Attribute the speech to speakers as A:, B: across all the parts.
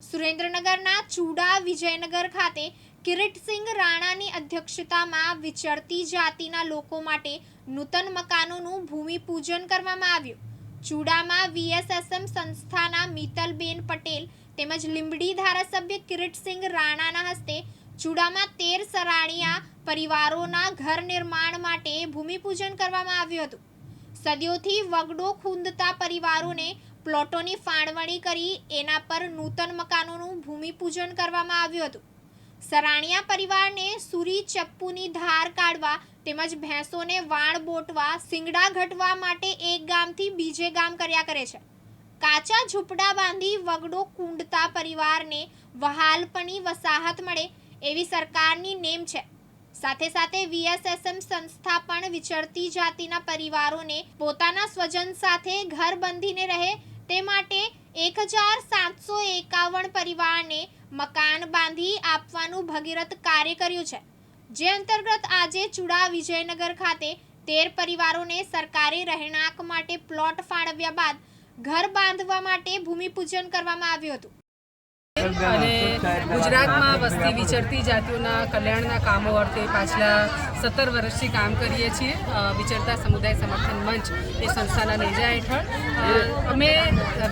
A: સુરેન્દ્રનગરના ચુડા વિજયનગર ખાતે કિરીટસિંહ રાણાની અધ્યક્ષતામાં વિચરતી જાતિના લોકો માટે નૂતન મકાનોનું ભૂમિપૂજન કરવામાં આવ્યું. ચુડામાં વીએસએસએમ સંસ્થાના મિત્તલબેન પટેલ તેમજ લીંબડી ધારાસભ્ય કિરીટસિંહ રાણાના હસ્તે ચુડામાં તેર સરાણીયા પરિવારોના ઘર નિર્માણ માટે ભૂમિપૂજન કરવામાં આવ્યું હતું. સદીઓથી વગડો ખૂંદતા પરિવારોને પ્લોટોની ફાળવણી કરી એના પર નૂતન મકાનોનું ભૂમિપૂજન કરવામાં આવ્યું હતું. સરાણિયા પરિવારને સુરી ચપ્પુની ધાર કાઢવા તેમજ ભેંસોને વાણ બોટવા સિંગડા ઘટવા માટે એક ગામથી બીજે ગામ કર્યા કરે છે. કાચા ઝૂંપડા બાંધી વગડો કુંડતા પરિવારને વહાલપણી વસાહત મળે એવી સરકારની નેમ છે. સાથે સાથે વીએસએસએમ સંસ્થા પણ વિચરતી જાતિના પરિવારોને પોતાના સ્વજન સાથે ઘર બંધીને રહે તે માટે એક હજાર સાતસો એકાવન પરિવારને મકાન બાંધી આપવાનું ભગીરથ કાર્ય કર્યું છે. જે અંતર્ગત આજે ચુડા વિજયનગર ખાતે તેર પરિવારોને સરકારી રહેણાંક માટે પ્લોટ ફાળવ્યા બાદ ઘર બાંધવા માટે ભૂમિપૂજન કરવામાં આવ્યું હતું.
B: અને ગુજરાતમાં વસતી વિચરતી જાતિઓના કલ્યાણના કામો અર્થે પાછલા સત્તર વર્ષથી કામ કરીએ છીએ. વિચરતા સમુદાય સમર્થન મંચ એ સંસ્થાના નેજા હેઠળ. અમે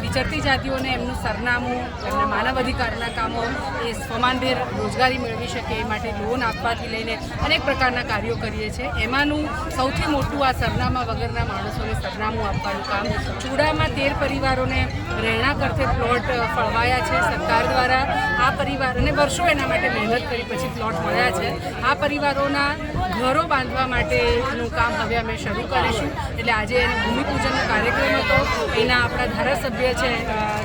B: વિચરતી જાતિઓને એમનું સરનામું, એમના માનવ અધિકારના કામો, એ સ્વમાનભેર રોજગારી મેળવી શકે એ માટે લોન આપવાથી લઈને અનેક પ્રકારના કાર્યો કરીએ છીએ. એમાંનું સૌથી મોટું આ સરનામા વગરના માણસોને સરનામું આપવાનું કામ ચૂડામાં તેર પરિવારોને રહેણાંક અર્થે પ્લોટ ફળવાયા છે. સરકાર દ્વારા આ પરિવાર અને વર્ષો એના માટે મહેનત કરી પછી પ્લોટ મળ્યા છે. આ પરિવારોના ઘરો બાંધવા માટેનું કામ હવે અમે શરૂ કરીશું. એટલે આજે એનો ભૂમિપૂજનનો કાર્યક્રમ હતો. એના આપણા ધારાસભ્ય છે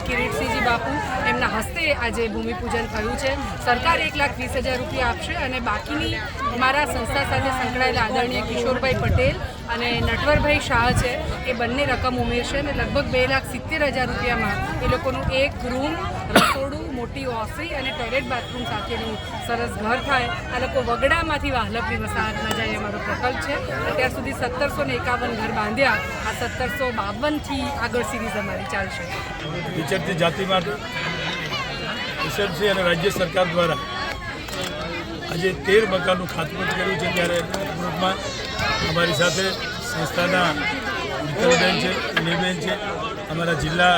B: કિરીટસિંહજી બાપુ. એમના હસ્તે આજે ભૂમિપૂજન થયું છે. સરકાર એક લાખ વીસ હજાર રૂપિયા આપશે અને બાકીની અમારા સંસ્થા સાથે સંકળાયેલા આદરણીય કિશોરભાઈ પટેલ અને નટવરભાઈ શાહ છે, એ બંને રકમ ઉમેરશે અને લગભગ બે લાખ સિત્તેર હજાર રૂપિયામાં એ લોકોનું એક રૂમ રસોડું મોટી ઓસરી અને ટોયલેટ બાથરૂમ સાથેનું સરસ ઘર થાય. આ લોકો વગડામાંથી વાહલપની વસાહતમાં જાય અમારો પ્રકલ્પ છે. અત્યાર સુધી સત્તરસો ને એકાવન ઘર બાંધ્યા. આ સત્તરસો બાવનથી આગળ સિરીઝ અમારી ચાલશે.
C: વિચરતી જાતિ માટે એસએમસી અને રાજ્ય સરકાર દ્વારા આજે તેર મકાનનું ખાતમુહૂર્ત કર્યું છે ત્યારે ગ્રુપમાં અમારી સાથે સંસ્થાના મિત્રબેન છે, નીબેન છે, અમારા જિલ્લા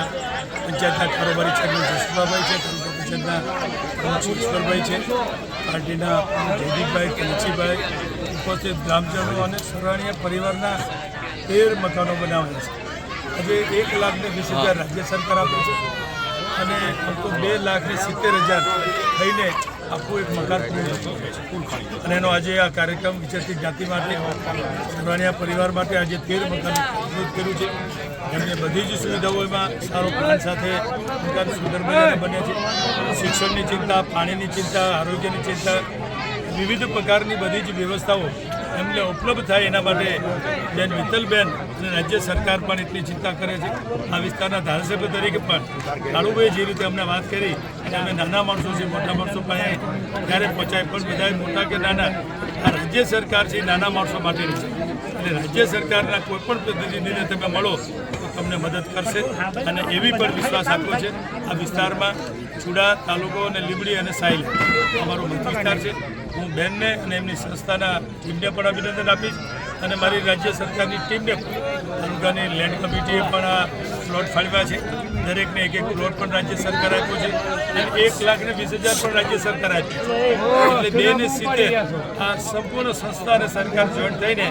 C: પંચાયતના કારોબારી ચેરમેન જસુભાભાઈ છે પંચાયતના પ્રમુખ ઈશ્વરભાઈ છે. પાર્ટીના જયદીપભાઈ કલચીભાઈ ઉપસ્થિત ગ્રામજનો અને સરાણીયા પરિવારના તેર મકાનો બનાવ્યા છે. આજે એક લાખને વીસ હજાર રાજ્ય સરકાર આપે છે. અને તો બે લાખને સિત્તેર હજાર થઈને આખું એક થતું અને એનો આજે આ કાર્યક્રમ વિચારતી જાતિ માટે સરવાણિયા પરિવાર માટે આજે તેર મકાન કર્યું છે. એમને બધી જ સુવિધાઓ એમાં સારો પ્લાન સાથે મકાન સુંદર બન્યા છે. શિક્ષણની ચિંતા, પાણીની ચિંતા, આરોગ્યની ચિંતા, વિવિધ પ્રકારની બધી જ વ્યવસ્થાઓ એમને ઉપલબ્ધ થાય એના માટે બેન વિઠ્ઠલબેન અને રાજ્ય સરકાર પણ એટલી ચિંતા કરે છે. આ વિસ્તારના ધારાસભ્ય તરીકે પણ કાળુભાઈ જે રીતે અમને વાત કરી કે અમે નાના માણસો છે મોટા માણસો પાસે ક્યારે પહોંચાય, પણ બધા મોટા કે નાના, આ રાજ્ય સરકાર છે નાના માણસો માટેની છે. અને રાજ્ય સરકારના કોઈ પણ પ્રતિનિધિને તમે મળો તો તમને મદદ કરશે અને એવી પણ વિશ્વાસ આપ્યો છે. આ વિસ્તારમાં ચુડા, તાલુકો અને લીબડી અને સાયલ અમારો મત વિસ્તાર છે. હું બેનને અને એમની સંસ્થાના ટીમને પણ અભિનંદન આપીશ અને મારી રાજ્ય સરકારની ટીમને તાલુકાની લેન્ડ કમિટીએ પણ આ પ્લોટ ફાળવ્યા છે. દરેકને એક એક પ્લોટ પણ રાજ્ય સરકાર આપ્યો છે અને એક લાખ ને વીસ હજાર પણ રાજ્ય સરકાર આપ્યું છે. એટલે બે ને સિત્તેર આ સંપૂર્ણ સંસ્થા અને સરકાર જોઈન્ટ થઈને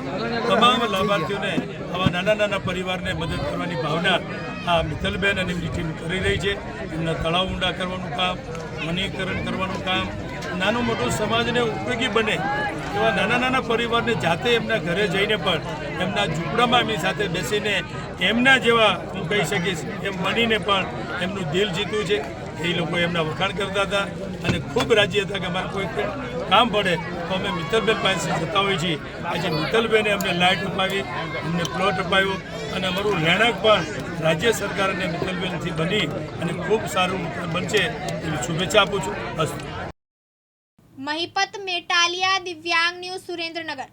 C: તમામ લાભાર્થીઓને આવા નાના નાના પરિવારને મદદ કરવાની ભાવના આ મિત્તલબેન અને એમની ટીમ કરી રહી છે. એમના તળાવ ઊંડા કરવાનું કામ, વનીકરણ કરવાનું કામ નાનું મોટું સમાજને ઉપયોગી બને એવા નાના નાના પરિવારને જાતે એમના ઘરે જઈને પણ એમના ઝૂંપડામાં એમની સાથે બેસીને એમના જેવા હું કહી શકીશ, એમ બનીને પણ એમનું દિલ જીત્યું છે. એ લોકો એમના વખાણ કરતા હતા અને ખૂબ રાજી હતા કે અમારે કોઈ કામ પડે તો અમે મિત્તલબેન પાસે જતા હોઈએ છીએ. આજે મિત્તલબેને અમને લાઇટ અપાવી, અમને પ્લોટ અપાવ્યો અને અમારું રહેણાંક પણ રાજ્ય સરકાર અને મિત્તલબેનથી બની અને ખૂબ સારું બનશે એવી શુભેચ્છા આપું છું. અસ્તુ
A: મહિપત મેટાલિયા દિવ્યાંગ ન્યૂઝ સુરેન્દ્રનગર.